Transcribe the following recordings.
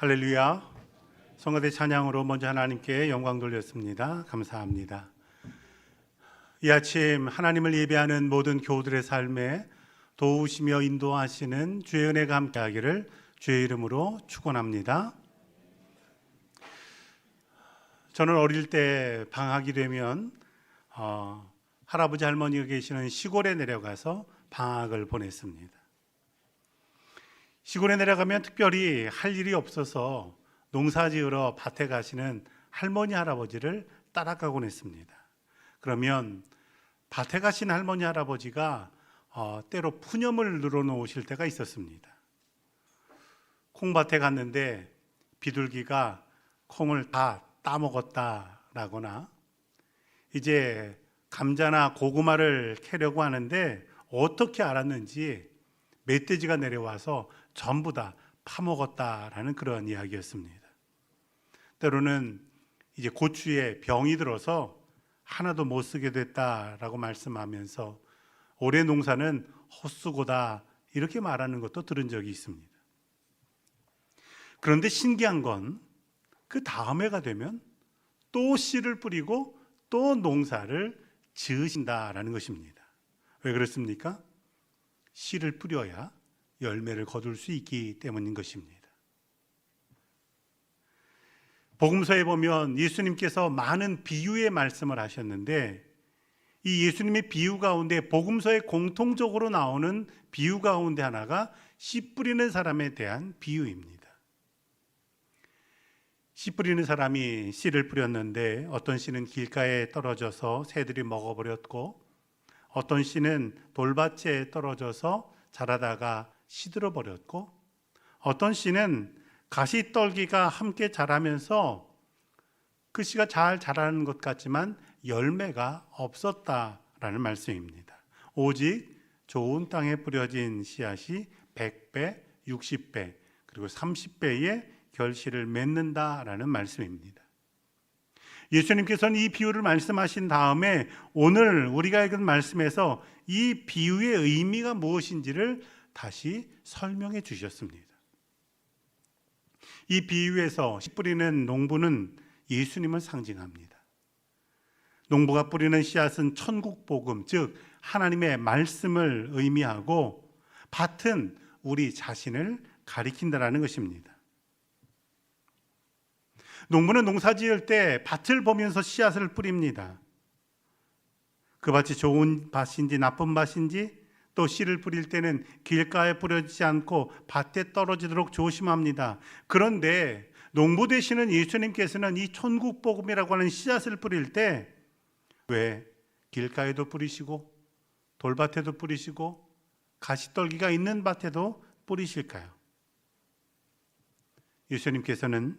할렐루야. 성가대 찬양으로 먼저 하나님께 영광 돌렸습니다. 감사합니다. 이 아침 하나님을 예배하는 모든 교우들의 삶에 도우시며 인도하시는 주의 은혜가 함께하기를 주의 이름으로 축원합니다. 저는 어릴 때 방학이 되면 어, 할아버지 할머니가 계시는 시골에 내려가서 방학을 보냈습니다. 시골에 내려가면 특별히 할 일이 없어서 농사 지으러 밭에 가시는 할머니 할아버지를 따라가곤 했습니다. 그러면 밭에 가신 할머니 할아버지가 어, 때로 푸념을 늘어놓으실 때가 있었습니다. 콩밭에 갔는데 비둘기가 콩을 다 따먹었다라거나 이제 감자나 고구마를 캐려고 하는데 어떻게 알았는지 멧돼지가 내려와서 전부 다 파먹었다라는 그런 이야기였습니다. 때로는 이제 고추에 병이 들어서 하나도 못 쓰게 됐다라고 말씀하면서 올해 농사는 헛수고다 이렇게 말하는 것도 들은 적이 있습니다. 그런데 신기한 건 그 다음 해가 되면 또 씨를 뿌리고 또 농사를 지으신다라는 것입니다. 왜 그렇습니까? 씨를 뿌려야 열매를 거둘 수 있기 때문인 것입니다. 복음서에 보면 예수님께서 많은 비유의 말씀을 하셨는데 이 예수님의 비유 가운데 복음서에 공통적으로 나오는 비유 가운데 하나가 씨 뿌리는 사람에 대한 비유입니다. 씨 뿌리는 사람이 씨를 뿌렸는데 어떤 씨는 길가에 떨어져서 새들이 먹어버렸고 어떤 씨는 돌밭에 떨어져서 자라다가 시들어 버렸고 어떤 씨는 가시 떨기가 함께 자라면서 그 씨가 잘 자라는 것 같지만 열매가 없었다라는 말씀입니다. 오직 좋은 땅에 뿌려진 씨앗이 100배, 60배, 그리고 30배의 결실을 맺는다라는 말씀입니다. 예수님께서는 이 비유를 말씀하신 다음에 오늘 우리가 읽은 말씀에서 이 비유의 의미가 무엇인지를 다시 설명해 주셨습니다. 이 비유에서 씨 뿌리는 농부는 예수님을 상징합니다. 농부가 뿌리는 씨앗은 천국 복음, 즉 하나님의 말씀을 의미하고 밭은 우리 자신을 가리킨다라는 것입니다. 농부는 농사 지을 때 밭을 보면서 씨앗을 뿌립니다. 그 밭이 좋은 밭인지 나쁜 밭인지 또 씨를 뿌릴 때는 길가에 뿌려지지 않고 밭에 떨어지도록 조심합니다. 그런데 농부 되시는 예수님께서는 이 천국 복음이라고 하는 씨앗을 뿌릴 때 왜 길가에도 뿌리시고 돌밭에도 뿌리시고 가시떨기가 있는 밭에도 뿌리실까요? 예수님께서는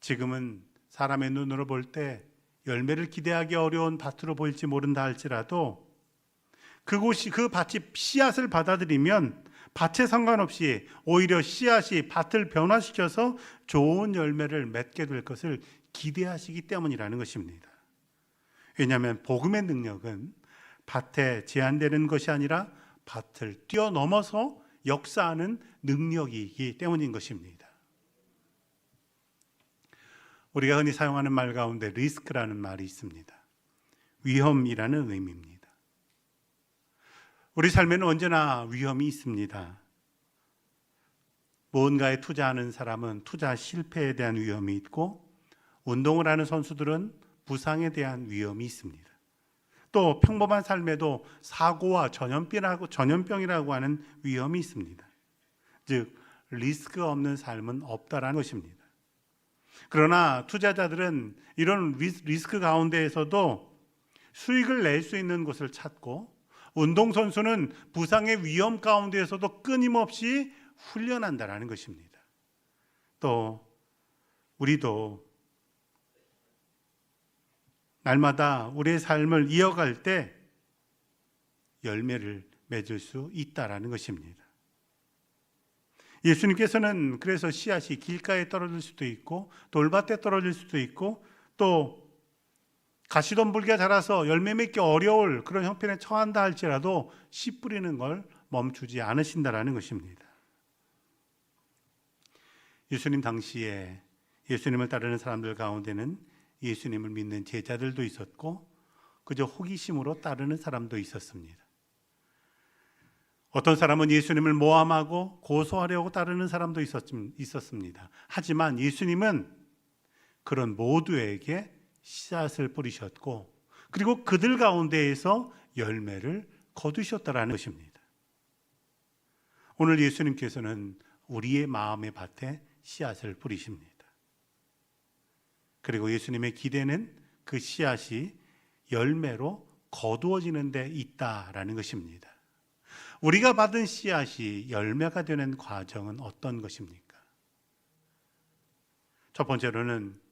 지금은 사람의 눈으로 볼 때 열매를 기대하기 어려운 밭으로 보일지 모른다 할지라도 그곳이 그 밭이 씨앗을 받아들이면 밭에 상관없이 오히려 씨앗이 밭을 변화시켜서 좋은 열매를 맺게 될 것을 기대하시기 때문이라는 것입니다. 왜냐하면 복음의 능력은 밭에 제한되는 것이 아니라 밭을 뛰어넘어서 역사하는 능력이기 때문인 것입니다. 우리가 흔히 사용하는 말 가운데 리스크라는 말이 있습니다. 위험이라는 의미입니다. 우리 삶에는 언제나 위험이 있습니다. 무언가에 투자하는 사람은 투자 실패에 대한 위험이 있고 운동을 하는 선수들은 부상에 대한 위험이 있습니다. 또 평범한 삶에도 사고와 전염병이라고 전염병이라고 하는 위험이 있습니다. 즉 리스크 없는 삶은 없다라는 것입니다. 그러나 투자자들은 이런 리스크 가운데에서도 수익을 낼 수 있는 곳을 찾고 운동선수는 부상의 위험 가운데에서도 끊임없이 훈련한다라는 것입니다. 또 우리도 날마다 우리의 삶을 이어갈 때 열매를 맺을 수 있다라는 것입니다. 예수님께서는 그래서 씨앗이 길가에 떨어질 수도 있고 돌밭에 떨어질 수도 있고 또 가시덤불기가 자라서 열매 맺기 어려울 그런 형편에 처한다 할지라도 씨 뿌리는 걸 멈추지 않으신다라는 것입니다. 예수님 당시에 예수님을 따르는 사람들 가운데는 예수님을 믿는 제자들도 있었고 그저 호기심으로 따르는 사람도 있었습니다. 어떤 사람은 예수님을 모함하고 고소하려고 따르는 사람도 있었습니다. 하지만 예수님은 그런 모두에게 씨앗을 뿌리셨고 그리고 그들 가운데에서 열매를 거두셨다라는 것입니다. 오늘 예수님께서는 우리의 마음의 밭에 씨앗을 뿌리십니다. 그리고 예수님의 기대는 그 씨앗이 열매로 거두어지는 데 있다라는 것입니다. 우리가 받은 씨앗이 열매가 되는 과정은 어떤 것입니까? 첫 번째로는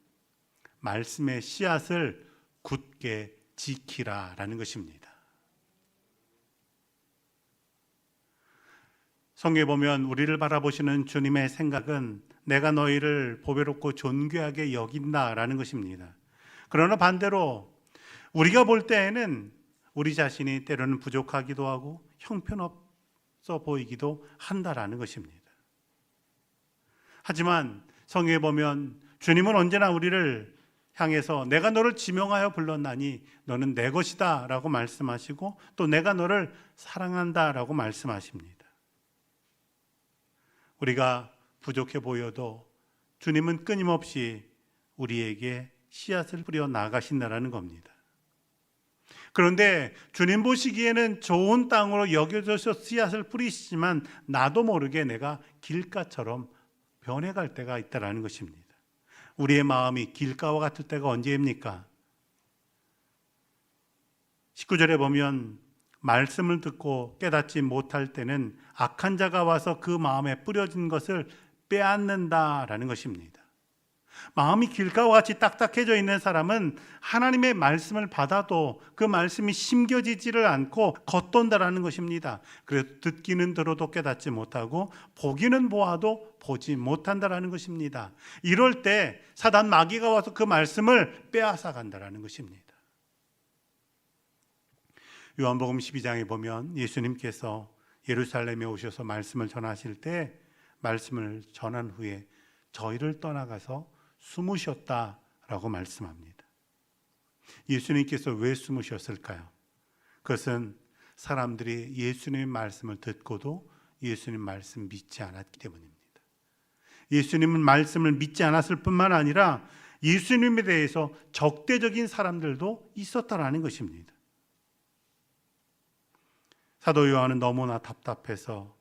말씀의 씨앗을 굳게 지키라라는 것입니다. 성경에 보면 우리를 바라보시는 주님의 생각은 내가 너희를 보배롭고 존귀하게 여긴다라는 것입니다. 그러나 반대로 우리가 볼 때에는 우리 자신이 때로는 부족하기도 하고 형편없어 보이기도 한다라는 것입니다. 하지만 성경에 보면 주님은 언제나 우리를 향해서 내가 너를 지명하여 불렀나니 너는 내 것이다 라고 말씀하시고 또 내가 너를 사랑한다 라고 말씀하십니다. 우리가 부족해 보여도 주님은 끊임없이 우리에게 씨앗을 뿌려 나가신다라는 겁니다. 그런데 주님 보시기에는 좋은 땅으로 여겨져서 씨앗을 뿌리시지만 나도 모르게 내가 길가처럼 변해갈 때가 있다라는 것입니다. 우리의 마음이 길가와 같을 때가 언제입니까? 19절에 보면 말씀을 듣고 깨닫지 못할 때는 악한 자가 와서 그 마음에 뿌려진 것을 빼앗는다라는 것입니다. 마음이 길가와 같이 딱딱해져 있는 사람은 하나님의 말씀을 받아도 그 말씀이 심겨지지를 않고 겉돈다라는 것입니다. 그래서 듣기는 들어도 깨닫지 못하고 보기는 보아도 보지 못한다라는 것입니다. 이럴 때 사단 마귀가 와서 그 말씀을 빼앗아 간다라는 것입니다. 요한복음 12장에 보면 예수님께서 예루살렘에 오셔서 말씀을 전하실 때 말씀을 전한 후에 저희를 떠나가서 숨으셨다라고 말씀합니다. 예수님께서 왜 숨으셨을까요? 그것은 사람들이 예수님의 말씀을 듣고도 예수님 말씀 믿지 않았기 때문입니다. 예수님은 말씀을 믿지 않았을 뿐만 아니라 예수님에 대해서 적대적인 사람들도 있었다라는 것입니다. 사도 요한은 너무나 답답해서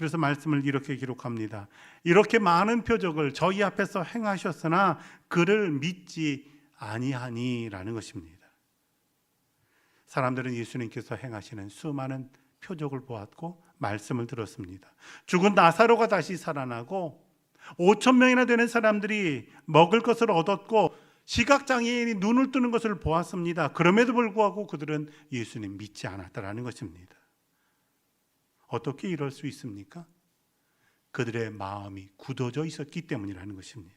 그래서 말씀을 이렇게 기록합니다. 이렇게 많은 표적을 저희 앞에서 행하셨으나 그를 믿지 아니하니라는 것입니다. 사람들은 예수님께서 행하시는 수많은 표적을 보았고 말씀을 들었습니다. 죽은 나사로가 다시 살아나고 5천 명이나 되는 사람들이 먹을 것을 얻었고 시각 장애인이 눈을 뜨는 것을 보았습니다. 그럼에도 불구하고 그들은 예수님 믿지 않았다라는 것입니다. 어떻게 이럴 수 있습니까? 그들의 마음이 굳어져 있었기 때문이라는 것입니다.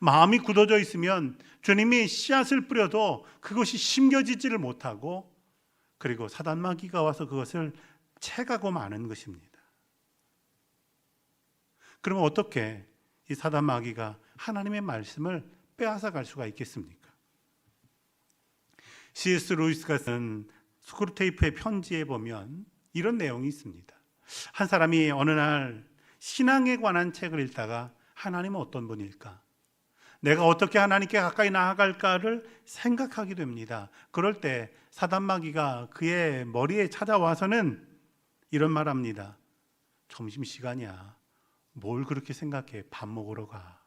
마음이 굳어져 있으면 주님이 씨앗을 뿌려도 그것이 심겨지지를 못하고 그리고 사단마귀가 와서 그것을 채가고 마는 것입니다. 그러면 어떻게 이 사단마귀가 하나님의 말씀을 빼앗아 갈 수가 있겠습니까? C.S. 루이스가 쓴 스크루테이프의 편지에 보면 이런 내용이 있습니다. 한 사람이 어느 날 신앙에 관한 책을 읽다가 하나님은 어떤 분일까? 내가 어떻게 하나님께 가까이 나아갈까를 생각하게 됩니다. 그럴 때 사단마귀가 그의 머리에 찾아와서는 이런 말 합니다. 점심시간이야. 뭘 그렇게 생각해? 밥 먹으러 가.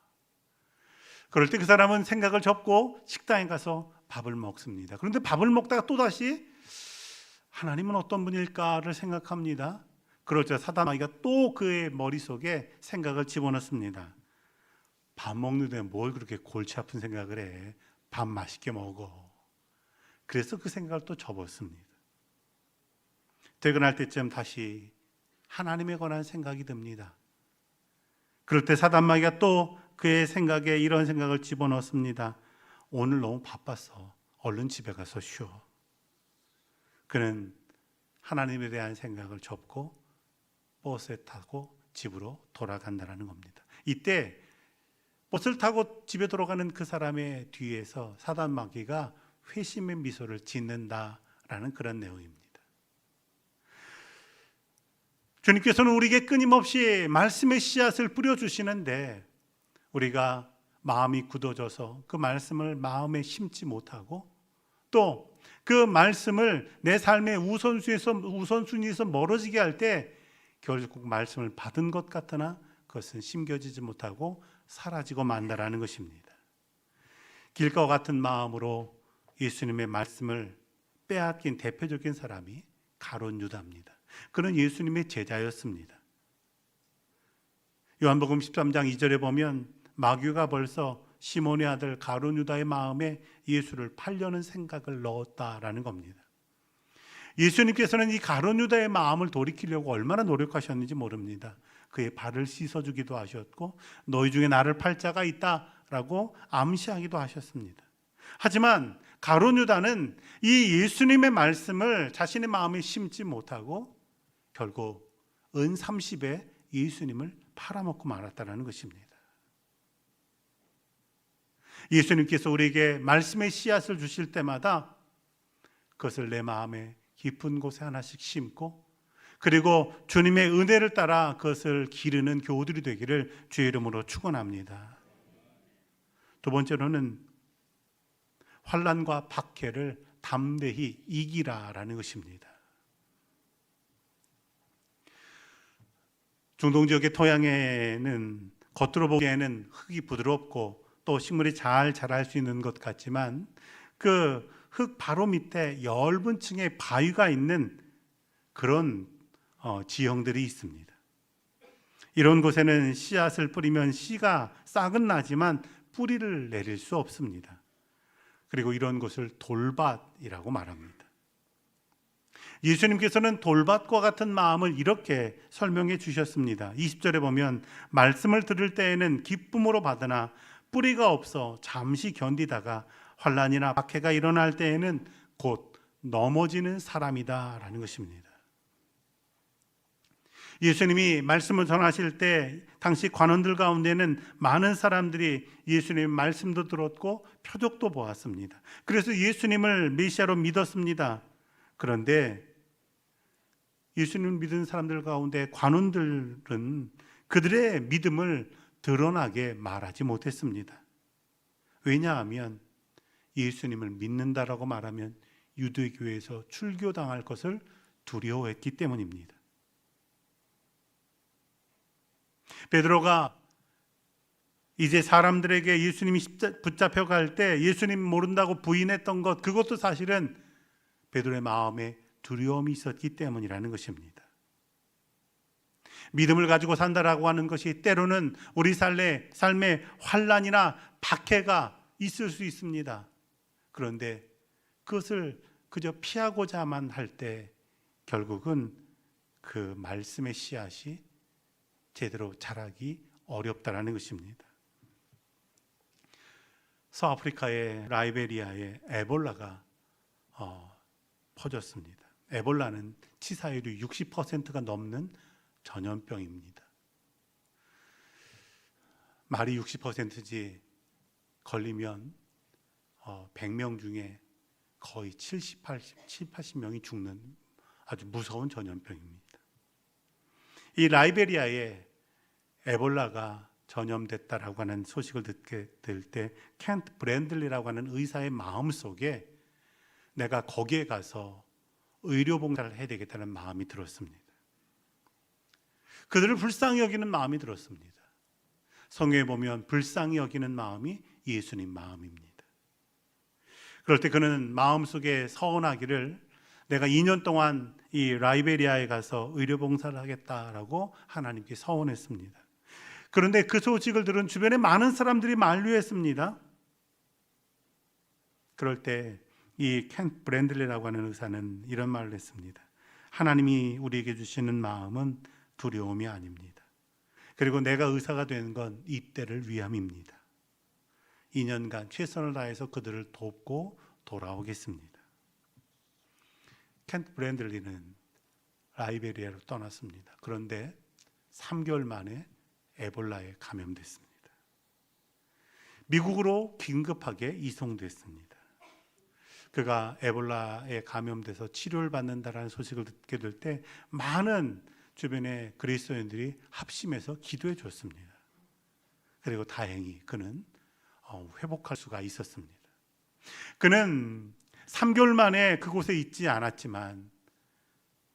그럴 때 그 사람은 생각을 접고 식당에 가서 밥을 먹습니다. 그런데 밥을 먹다가 또다시 하나님은 어떤 분일까를 생각합니다. 그럴 때 사단마귀가 또 그의 머릿속에 생각을 집어넣습니다. 밥 먹는데 뭘 그렇게 골치 아픈 생각을 해. 밥 맛있게 먹어. 그래서 그 생각을 또 접었습니다. 퇴근할 때쯤 다시 하나님에 관한 생각이 듭니다. 그럴 때 사단마귀가 또 그의 생각에 이런 생각을 집어넣습니다. 오늘 너무 바빴어. 얼른 집에 가서 쉬어. 그는 하나님에 대한 생각을 접고 버스에 타고 집으로 돌아간다는 겁니다. 이때 버스를 타고 집에 돌아가는 그 사람의 뒤에서 사단 마귀가 회심의 미소를 짓는다라는 그런 내용입니다. 주님께서는 우리에게 끊임없이 말씀의 씨앗을 뿌려 주시는데 우리가 마음이 굳어져서 그 말씀을 마음에 심지 못하고 또 그 말씀을 내 삶의 우선순위에서 우선순위에서 멀어지게 할 때 결국 말씀을 받은 것 같으나 그것은 심겨지지 못하고 사라지고 만다라는 것입니다. 길과 같은 마음으로 예수님의 말씀을 빼앗긴 대표적인 사람이 가론 유다입니다. 그는 예수님의 제자였습니다. 요한복음 13장 2절에 보면 마귀가 벌써 시몬의 아들 가론 유다의 마음에 예수를 팔려는 생각을 넣었다라는 겁니다. 예수님께서는 이 가론 유다의 마음을 돌이키려고 얼마나 노력하셨는지 모릅니다. 그의 발을 씻어주기도 하셨고 너희 중에 나를 팔 자가 있다라고 암시하기도 하셨습니다. 하지만 가론 유다는 이 예수님의 말씀을 자신의 마음에 심지 못하고 결국 은 30에 예수님을 팔아먹고 말았다라는 것입니다. 예수님께서 우리에게 말씀의 씨앗을 주실 때마다 그것을 내 마음에 깊은 곳에 하나씩 심고 그리고 주님의 은혜를 따라 그것을 기르는 교우들이 되기를 주의 이름으로 축원합니다. 두 번째로는 환란과 박해를 담대히 이기라라는 것입니다. 중동 지역의 토양에는 겉으로 보기에는 흙이 부드럽고 또 식물이 잘 자랄 수 있는 것 같지만 그 흙 바로 밑에 엷은 층의 바위가 있는 그런 어, 지형들이 있습니다. 이런 곳에는 씨앗을 뿌리면 씨가 싹은 나지만 뿌리를 내릴 수 없습니다. 그리고 이런 곳을 돌밭이라고 말합니다. 예수님께서는 돌밭과 같은 마음을 이렇게 설명해 주셨습니다. 20절에 보면 말씀을 들을 때에는 기쁨으로 받으나 뿌리가 없어 잠시 견디다가 환란이나 박해가 일어날 때에는 곧 넘어지는 사람이다라는 것입니다. 예수님이 말씀을 전하실 때 당시 관원들 가운데는 많은 사람들이 예수님의 말씀도 들었고 표적도 보았습니다. 그래서 예수님을 메시아로 믿었습니다. 그런데 예수님을 믿은 사람들 가운데 관원들은 그들의 믿음을 드러나게 말하지 못했습니다. 왜냐하면 예수님을 믿는다라고 말하면 유대교에서 출교당할 것을 두려워했기 때문입니다. 베드로가 이제 사람들에게 예수님이 붙잡혀 갈 때 예수님 모른다고 부인했던 것 그것도 사실은 베드로의 마음에 두려움이 있었기 때문이라는 것입니다. 믿음을 가지고 산다라고 하는 것이 때로는 우리 삶에 삶에 환란이나 박해가 있을 수 있습니다. 그런데 그것을 그저 피하고자만 할 때 결국은 그 말씀의 씨앗이 제대로 자라기 어렵다라는 것입니다. 서아프리카의 라이베리아에 에볼라가 어, 퍼졌습니다. 에볼라는 치사율이 60%가 넘는 전염병입니다. 말이 60%지 걸리면 어, 100명 중에 거의 70, 80, 7, 80명이 죽는 아주 무서운 전염병입니다. 이 라이베리아에 에볼라가 전염됐다라고 하는 소식을 듣게 될 때 켄트 브랜들리라고 하는 의사의 마음 속에 내가 거기에 가서 의료 봉사를 해야 되겠다는 마음이 들었습니다. 그들을 불쌍히 여기는 마음이 들었습니다. 성경에 보면 불쌍히 여기는 마음이 예수님 마음입니다. 그럴 때 그는 마음속에 서운하기를 내가 2년 동안 이 라이베리아에 가서 의료 봉사를 하겠다라고 하나님께 서원했습니다. 그런데 그 소식을 들은 주변에 많은 사람들이 만류했습니다. 그럴 때 이 켄 브랜들리라고 하는 의사는 이런 말을 했습니다. 하나님이 우리에게 주시는 마음은 두려움이 아닙니다. 그리고 내가 의사가 되는 건 이때를 위함입니다. 2년간 최선을 다해서 그들을 돕고 돌아오겠습니다. 켄트 브랜들리는 라이베리아로 떠났습니다. 그런데 3개월 만에 에볼라에 감염됐습니다. 미국으로 긴급하게 이송됐습니다. 그가 에볼라에 감염돼서 치료를 받는다라는 소식을 듣게 될 때 많은 주변의 그리스도인들이 합심해서 기도해 줬습니다. 그리고 다행히 그는 어, 회복할 수가 있었습니다. 그는 3개월 만에 그곳에 있지 않았지만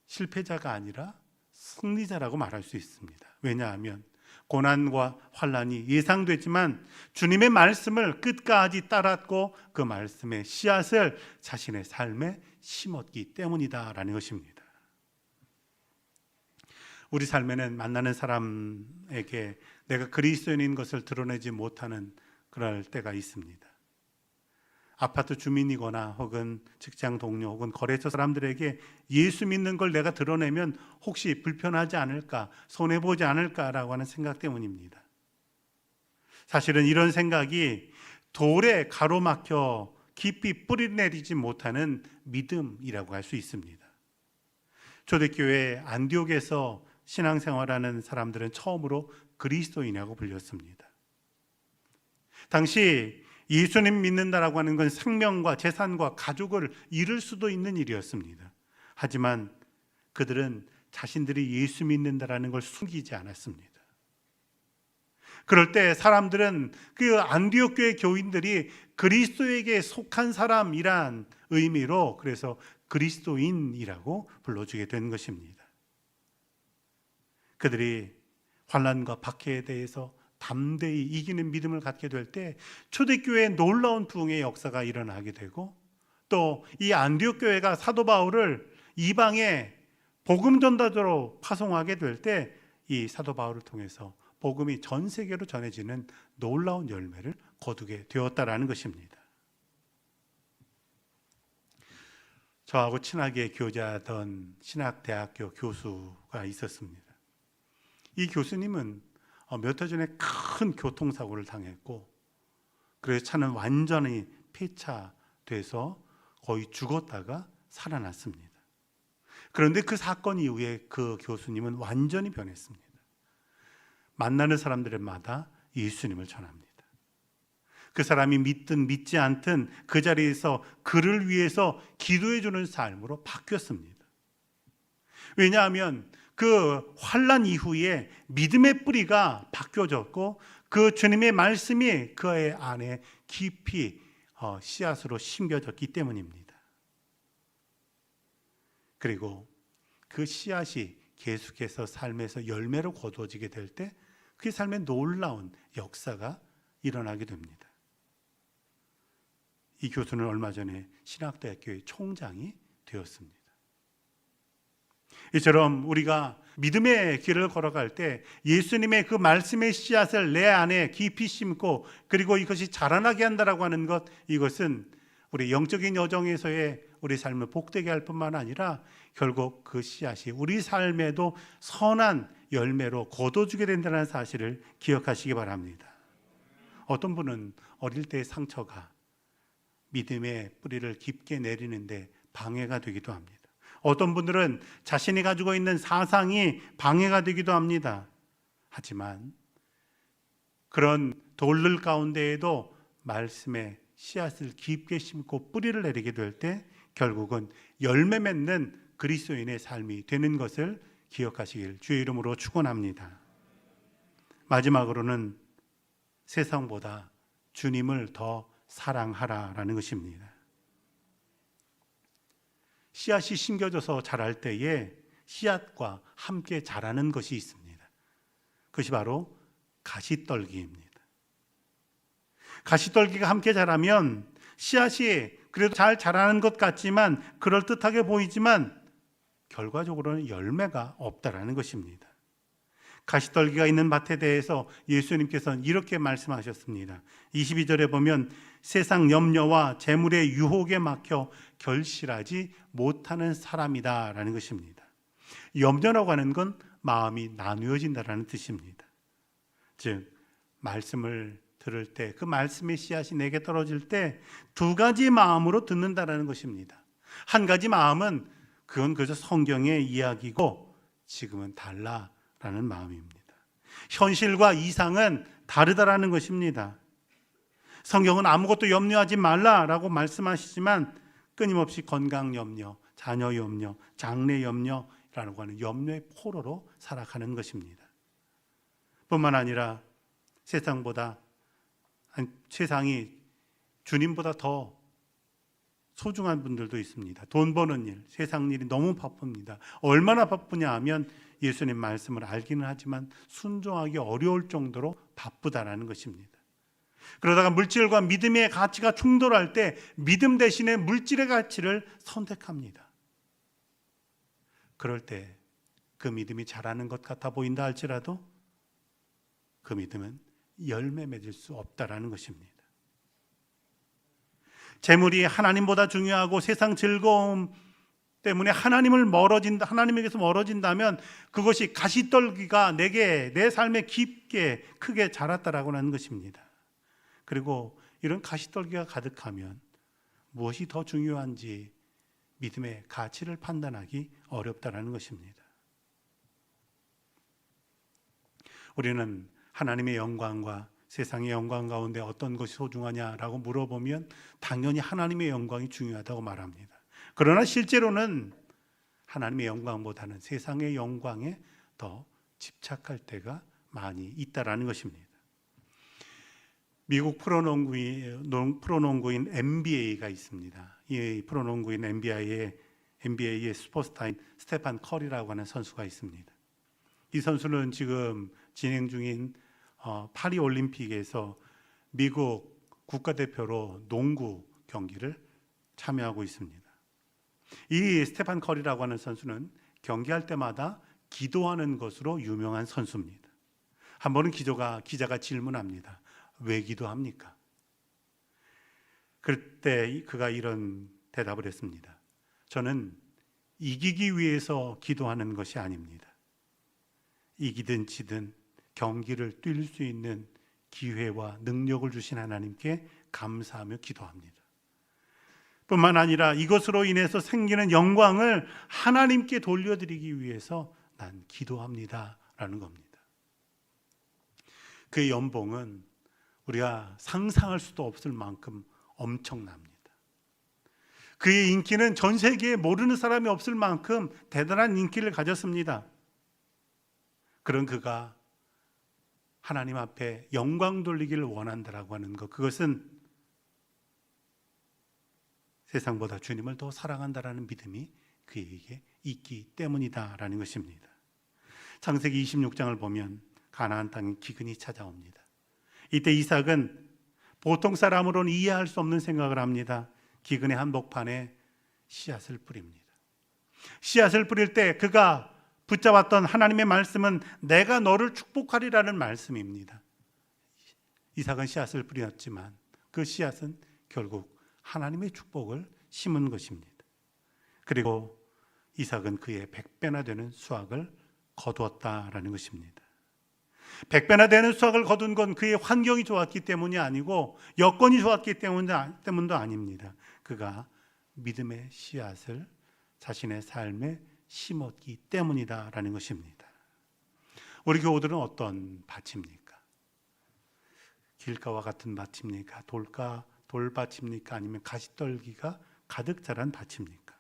실패자가 아니라 승리자라고 말할 수 있습니다. 왜냐하면 고난과 환란이 예상됐지만 주님의 말씀을 끝까지 따랐고 그 말씀의 씨앗을 자신의 삶에 심었기 때문이다라는 것입니다. 우리 삶에는 만나는 사람에게 내가 그리스도인인 것을 드러내지 못하는 그럴 때가 있습니다. 아파트 주민이거나 혹은 직장 동료 혹은 거래처 사람들에게 예수 믿는 걸 내가 드러내면 혹시 불편하지 않을까, 손해 보지 않을까라고 하는 생각 때문입니다. 사실은 이런 생각이 돌에 가로막혀 깊이 뿌리 내리지 못하는 믿음이라고 할 수 있습니다. 초대교회 안디옥에서 신앙생활하는 사람들은 처음으로 그리스도인이라고 불렸습니다. 당시 예수님 믿는다라고 하는 건 생명과 재산과 가족을 잃을 수도 있는 일이었습니다. 하지만 그들은 자신들이 예수 믿는다라는 걸 숨기지 않았습니다. 그럴 때 사람들은 그 안디옥 교회 교인들이 그리스도에게 속한 사람이란 의미로 그래서 그리스도인이라고 불러주게 된 것입니다. 그들이 환란과 박해에 대해서 담대히 이기는 믿음을 갖게 될 때 초대교회에 놀라운 부흥의 역사가 일어나게 되고 또 이 안디옥 교회가 사도 바울을 이방에 복음 전다자로 파송하게 될 때 이 사도 바울을 통해서 복음이 전 세계로 전해지는 놀라운 열매를 거두게 되었다라는 것입니다. 저하고 친하게 교제하던 신학대학교 교수가 있었습니다. 이 교수님은 어, 몇해 전에 큰 교통사고를 당했고 그래서 차는 완전히 폐차돼서 거의 죽었다가 살아났습니다. 그런데 그 사건 이후에 그 교수님은 완전히 변했습니다. 만나는 사람들마다 예수님을 전합니다. 그 사람이 믿든 믿지 않든 그 자리에서 그를 위해서 기도해 주는 삶으로 바뀌었습니다. 왜냐하면 그 환란 이후에 믿음의 뿌리가 바뀌어졌고 그 주님의 말씀이 그의 안에 깊이 어, 씨앗으로 심겨졌기 때문입니다. 그리고 그 씨앗이 계속해서 삶에서 열매로 거두어지게 될 때 그 삶에 놀라운 역사가 일어나게 됩니다. 이 교수는 얼마 전에 신학대학교의 총장이 되었습니다. 이처럼 우리가 믿음의 길을 걸어갈 때 예수님의 그 말씀의 씨앗을 내 안에 깊이 심고 그리고 이것이 자라나게 한다라고 하는 것 이것은 우리 영적인 여정에서의 우리 삶을 복되게 할 뿐만 아니라 결국 그 씨앗이 우리 삶에도 선한 열매로 거둬주게 된다는 사실을 기억하시기 바랍니다. 어떤 분은 어릴 때의 상처가 믿음의 뿌리를 깊게 내리는데 방해가 되기도 합니다. 어떤 분들은 자신이 가지고 있는 사상이 방해가 되기도 합니다. 하지만 그런 돌들 가운데에도 말씀의 씨앗을 깊게 심고 뿌리를 내리게 될 때 결국은 열매 맺는 그리스도인의 삶이 되는 것을 기억하시길 주의 이름으로 축원합니다. 마지막으로는 세상보다 주님을 더 사랑하라라는 것입니다. 씨앗이 심겨져서 자랄 때에 씨앗과 함께 자라는 것이 있습니다. 그것이 바로 가시떨기입니다. 가시떨기가 함께 자라면 씨앗이 그래도 잘 자라는 것 같지만 그럴듯하게 보이지만 결과적으로는 열매가 없다라는 것입니다. 가시떨기가 있는 밭에 대해서 예수님께서는 이렇게 말씀하셨습니다. 22절에 보면 세상 염려와 재물의 유혹에 막혀 결실하지 못하는 사람이다라는 것입니다. 염려라고 하는 건 마음이 나누어진다라는 뜻입니다. 즉 말씀을 들을 때 그 말씀의 씨앗이 내게 떨어질 때 두 가지 마음으로 듣는다라는 것입니다. 한 가지 마음은 그건 그저 성경의 이야기고 지금은 달라라는 마음입니다. 현실과 이상은 다르다라는 것입니다. 성경은 아무것도 염려하지 말라라고 말씀하시지만 끊임없이 건강 염려, 자녀 염려, 장래 염려라고 하는 염려의 포로로 살아가는 것입니다. 뿐만 아니라 세상보다 세상이 주님보다 더 소중한 분들도 있습니다. 돈 버는 일, 세상 일이 너무 바쁩니다. 얼마나 바쁘냐 하면 예수님 말씀을 알기는 하지만 순종하기 어려울 정도로 바쁘다라는 것입니다. 그러다가 물질과 믿음의 가치가 충돌할 때 믿음 대신에 물질의 가치를 선택합니다. 그럴 때 그 믿음이 자라는 것 같아 보인다 할지라도 그 믿음은 열매 맺을 수 없다라는 것입니다. 재물이 하나님보다 중요하고 세상 즐거움 때문에 하나님을 멀어진다 하나님에게서 멀어진다면 그것이 가시떨기가 내게 내 삶에 깊게 크게 자랐다라고 하는 것입니다. 그리고 이런 가시떨기가 가득하면 무엇이 더 중요한지 믿음의 가치를 판단하기 어렵다라는 것입니다. 우리는 하나님의 영광과 세상의 영광 가운데 어떤 것이 소중하냐라고 물어보면 당연히 하나님의 영광이 중요하다고 말합니다. 그러나 실제로는 하나님의 영광보다는 세상의 영광에 더 집착할 때가 많이 있다라는 것입니다. 미국 프로농구인, 프로농구인 NBA가 있습니다. 이 프로농구인 NBA의 NBA의 슈퍼스타인 스테판 커리라고 하는 선수가 있습니다. 이 선수는 지금 진행 중인 어, 파리 올림픽에서 미국 국가대표로 농구 경기를 참여하고 있습니다. 이 스테판 커리라고 하는 선수는 경기할 때마다 기도하는 것으로 유명한 선수입니다. 한 번은 기조가 기자가 질문합니다. 왜 기도합니까? 그때 그가 이런 대답을 했습니다. 저는 이기기 위해서 기도하는 것이 아닙니다. 이기든 지든 경기를 뛸 수 있는 기회와 능력을 주신 하나님께 감사하며 기도합니다. 뿐만 아니라 이것으로 인해서 생기는 영광을 하나님께 돌려드리기 위해서 난 기도합니다 라는 겁니다. 그 연봉은 우리가 상상할 수도 없을 만큼 엄청납니다. 그의 인기는 전 세계에 모르는 사람이 없을 만큼 대단한 인기를 가졌습니다. 그런 그가 하나님 앞에 영광 돌리기를 원한다라고 하는 것 그것은 세상보다 주님을 더 사랑한다라는 믿음이 그에게 있기 때문이다라는 것입니다. 창세기 26장을 보면 가나안 땅에 기근이 찾아옵니다. 이때 이삭은 보통 사람으로는 이해할 수 없는 생각을 합니다. 기근의 한복판에 씨앗을 뿌립니다. 씨앗을 뿌릴 때 그가 붙잡았던 하나님의 말씀은 내가 너를 축복하리라는 말씀입니다. 이삭은 씨앗을 뿌렸지만 그 씨앗은 결국 하나님의 축복을 심은 것입니다. 그리고 이삭은 그의 백배나 되는 수확을 거두었다라는 것입니다. 백배나 되는 수확을 거둔 건 그의 환경이 좋았기 때문이 아니고 여건이 좋았기 때문도 아닙니다. 그가 믿음의 씨앗을 자신의 삶에 심었기 때문이다라는 것입니다. 우리 교우들은 어떤 밭입니까? 길가와 같은 밭입니까? 돌가 돌밭입니까? 아니면 가시떨기가 가득 자란 밭입니까?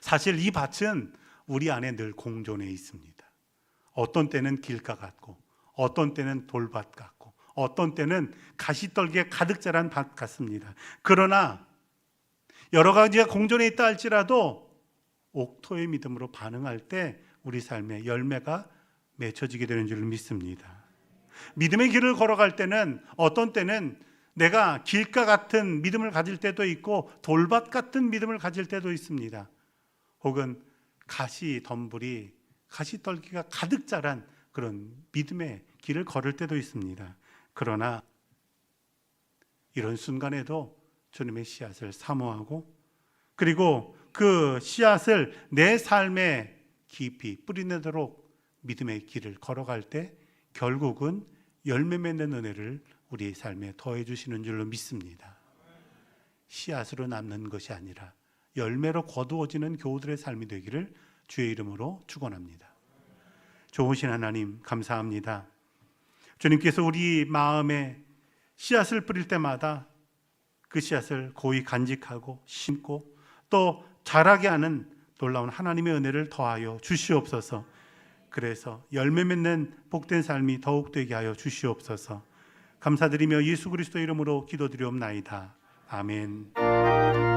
사실 이 밭은 우리 안에 늘 공존해 있습니다. 어떤 때는 길가 같고, 어떤 때는 돌밭 같고, 어떤 때는 가시떨기에 가득 자란 밭 같습니다. 그러나 여러 가지가 공존해 있다 할지라도 옥토의 믿음으로 반응할 때 우리 삶에 열매가 맺혀지게 되는 줄 믿습니다. 믿음의 길을 걸어갈 때는 어떤 때는 내가 길가 같은 믿음을 가질 때도 있고 돌밭 같은 믿음을 가질 때도 있습니다. 혹은 가시 덤불이 가시 떨기가 가득 자란 그런 믿음의 길을 걸을 때도 있습니다. 그러나 이런 순간에도 주님의 씨앗을 사모하고 그리고 그 씨앗을 내 삶에 깊이 뿌리내도록 믿음의 길을 걸어갈 때 결국은 열매 맺는 은혜를 우리의 삶에 더해 주시는 줄로 믿습니다. 씨앗으로 남는 것이 아니라 열매로 거두어지는 교우들의 삶이 되기를 주의 이름으로 축원합니다. 좋으신 하나님 감사합니다. 주님께서 우리 마음에 씨앗을 뿌릴 때마다 그 씨앗을 고이 간직하고 심고 또 자라게 하는 놀라운 하나님의 은혜를 더하여 주시옵소서. 그래서 열매 맺는 복된 삶이 더욱 되게 하여 주시옵소서. 감사드리며 예수 그리스도 이름으로 기도드리옵나이다. 아멘.